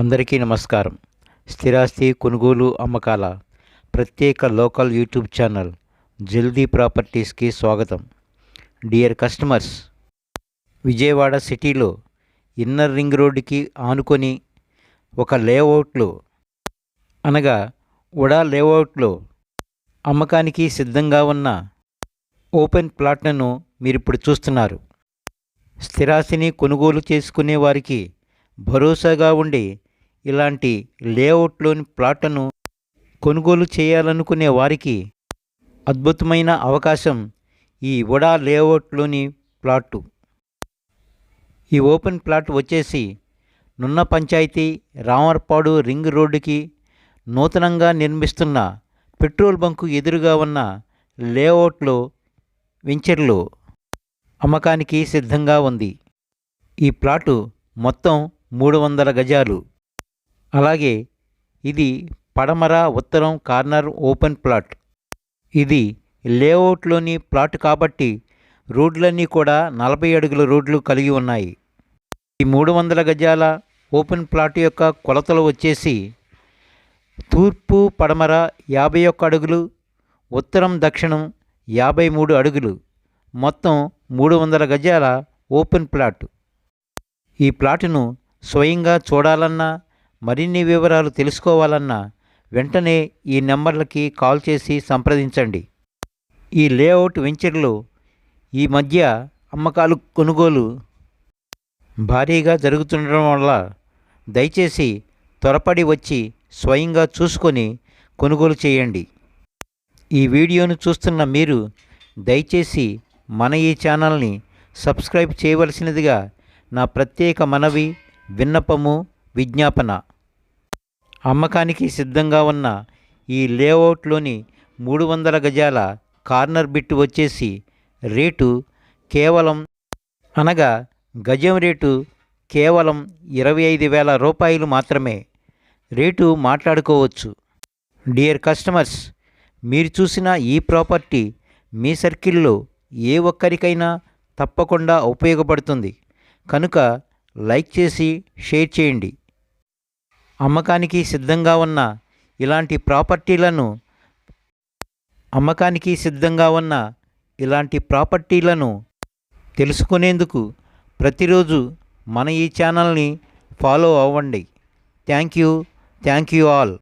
అందరికీ నమస్కారం. స్థిరాస్తి కొనుగోలు అమ్మకాల ప్రత్యేక లోకల్ యూట్యూబ్ ఛానల్ జల్దీ ప్రాపర్టీస్కి స్వాగతం. డియర్ కస్టమర్స్ విజయవాడ సిటీలో ఇన్నర్ రింగ్ రోడ్డుకి ఆనుకొని ఒక లేఅవుట్లో అనగా ఉడా లేఅవుట్లో అమ్మకానికి సిద్ధంగా ఉన్న ఓపెన్ ప్లాట్లను మీరు ఇప్పుడు చూస్తున్నారు. స్థిరాస్తిని కొనుగోలు చేసుకునే వారికి భరోసాగా ఉండే ఇలాంటి లేఅవుట్లోని ప్లాట్లను కొనుగోలు చేయాలనుకునే వారికి అద్భుతమైన అవకాశం ఈ ఉడా లేఅవుట్లోని ప్లాటు ఈ ఓపెన్ ప్లాట్ వచ్చేసి నున్న పంచాయతీ రామర్పాడు రింగ్ రోడ్డుకి నూతనంగా నిర్మిస్తున్న పెట్రోల్ బంకు ఎదురుగా ఉన్న లేఅవుట్లో వెంచర్లో అమ్మకానికి సిద్ధంగా ఉంది. ఈ ప్లాటు మొత్తం మూడు వందల గజాలు. అలాగే ఇది పడమర ఉత్తరం కార్నర్ ఓపెన్ ప్లాట్. ఇది లేఅవుట్లోని ప్లాట్ కాబట్టి రోడ్లన్నీ కూడా నలభై అడుగుల రోడ్లు కలిగి ఉన్నాయి. ఈ మూడు వందల గజాల ఓపెన్ ప్లాట్ యొక్క కొలతలు వచ్చేసి తూర్పు పడమర యాభై ఒక్క అడుగులు ఉత్తరం దక్షిణం యాభై మూడు అడుగులు. మొత్తం మూడు వందల గజాల ఓపెన్ ప్లాట్. ఈ ప్లాటును స్వయంగా చూడాలన్నా మరిన్ని వివరాలు తెలుసుకోవాలన్నా వెంటనే ఈ నెంబర్లకి కాల్ చేసి సంప్రదించండి. ఈ లేఅవుట్ వెంచర్లు ఈ మధ్య అమ్మకాలు కొనుగోలు భారీగా జరుగుతుండడం వల్ల దయచేసి త్వరపడి వచ్చి స్వయంగా చూసుకొని కొనుగోలు చేయండి. ఈ వీడియోను చూస్తున్న మీరు దయచేసి మన ఈ ఛానల్ని సబ్స్క్రైబ్ చేయవలసినదిగా నా ప్రత్యేక మనవి విన్నపము విజ్ఞాపన. అమ్మకానికి సిద్ధంగా ఉన్న ఈ లేఅవుట్లోని మూడు వందల గజాల కార్నర్ బిట్ వచ్చేసి రేటు కేవలం అనగా గజం రేటు కేవలం ఇరవై ఐదు వేల రూపాయలు మాత్రమే. రేటు మాట్లాడుకోవచ్చు. డియర్ కస్టమర్స్ మీరు చూసిన ఈ ప్రాపర్టీ మీ సర్కిల్లో ఏ ఒక్కరికైనా తప్పకుండా ఉపయోగపడుతుంది. కనుక లైక్ చేసి షేర్ చేయండి. అమ్మకానికి సిద్ధంగా ఉన్న ఇలాంటి ప్రాపర్టీలను అమ్మకానికి సిద్ధంగా ఉన్న ఇలాంటి ప్రాపర్టీలను తెలుసుకునేందుకు ప్రతిరోజు మన ఈ ఛానల్ని ఫాలో అవ్వండి. Thank you. Thank you all.